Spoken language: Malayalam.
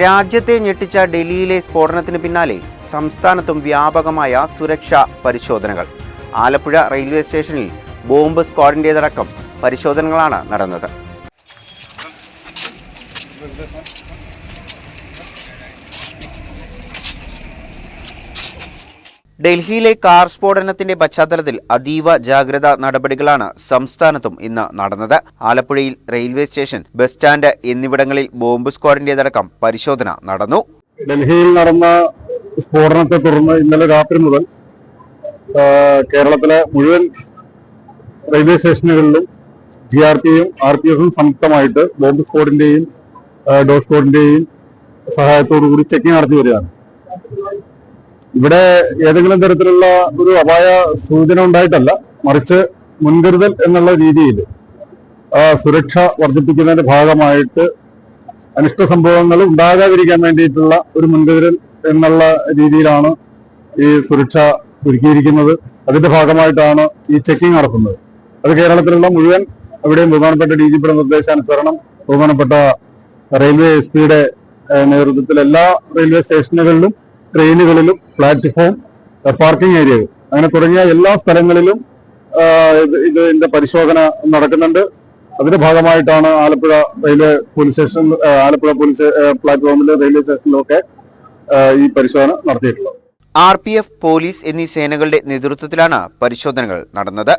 രാജ്യത്തെ ഞെട്ടിച്ച ഡൽഹിയിലെ സ്ഫോടനത്തിന് പിന്നാലെ സംസ്ഥാനത്തും വ്യാപകമായ സുരക്ഷാ പരിശോധനകൾ. ആലപ്പുഴ റെയിൽവേ സ്റ്റേഷനിൽ ബോംബ് സ്ക്വാഡിന്റേതടക്കം പരിശോധനകളാണ് നടന്നത്. ഡൽഹിയിലെ കാർ സ്ഫോടനത്തിന്റെ പശ്ചാത്തലത്തിൽ അതീവ ജാഗ്രതാ നടപടികളാണ് സംസ്ഥാനത്തും ഇന്ന് നടന്നത്. ആലപ്പുഴയിൽ റെയിൽവേ സ്റ്റേഷൻ ബസ് സ്റ്റാൻഡ് എന്നിവിടങ്ങളിൽ ബോംബ് സ്ക്വാഡിന്റേതടക്കം പരിശോധന നടന്നു. ഡൽഹിയിൽ നടന്ന സ്ഫോടനത്തെ തുടർന്ന് ഇന്നലെ രാത്രി മുതൽ കേരളത്തിലെ മുഴുവൻ റെയിൽവേ സ്റ്റേഷനുകളിലും ജി ആർ പിയും ആർ പി എഫും സംയുക്തമായിട്ട് ബോംബ് സ്ക്വാഡിന്റെയും ഡോർ സ്ക്വാഡിന്റെയും സഹായത്തോടു കൂടി ചെക്കിംഗ് നടത്തി വരികയാണ്. ഇവിടെ ഏതെങ്കിലും തരത്തിലുള്ള ഒരു അപായ സൂചന ഉണ്ടായിട്ടല്ല. മറിച്ച് മുൻകരുതൽ എന്നുള്ള രീതിയിൽ സുരക്ഷ വർദ്ധിപ്പിക്കുന്നതിന്റെ ഭാഗമായിട്ട് അനിഷ്ട സംഭവങ്ങൾ ഉണ്ടാകാതിരിക്കാൻ വേണ്ടിയിട്ടുള്ള ഒരു മുൻകരുതൽ എന്നുള്ള രീതിയിലാണ് ഈ സുരക്ഷ ഒരുക്കിയിരിക്കുന്നത്. അതിന്റെ ഭാഗമായിട്ടാണ് ഈ ചെക്കിംഗ് നടത്തുന്നത്. അത് കേരളത്തിലുള്ള മുഴുവൻ അവിടെയും ബഹുമാനപ്പെട്ട ഡി ജി പിയുടെ നിർദ്ദേശാനുസരണം ബഹുമാനപ്പെട്ട റെയിൽവേ എസ് പിയുടെ നേതൃത്വത്തിൽ എല്ലാ റെയിൽവേ സ്റ്റേഷനുകളിലും ട്രെയിനുകളിലും പ്ലാറ്റ്ഫോം പാർക്കിംഗ് ഏരിയകൾ. അങ്ങനെ തുടങ്ങിയ എല്ലാ സ്ഥലങ്ങളിലും ഇതിന്റെ പരിശോധന നടക്കുന്നുണ്ട്. അതിന്റെ ഭാഗമായിട്ടാണ് Alappuzha railway police station Alappuzha police പ്ലാറ്റ്ഫോമിൽ റെയിൽവേ സ്റ്റേഷനിലൊക്കെ ഈ പരിശോധന നടത്തിയിട്ടുള്ളത്. ആർ പോലീസ് എന്നീ സേനകളുടെ നേതൃത്വത്തിലാണ് പരിശോധനകൾ നടന്നത്.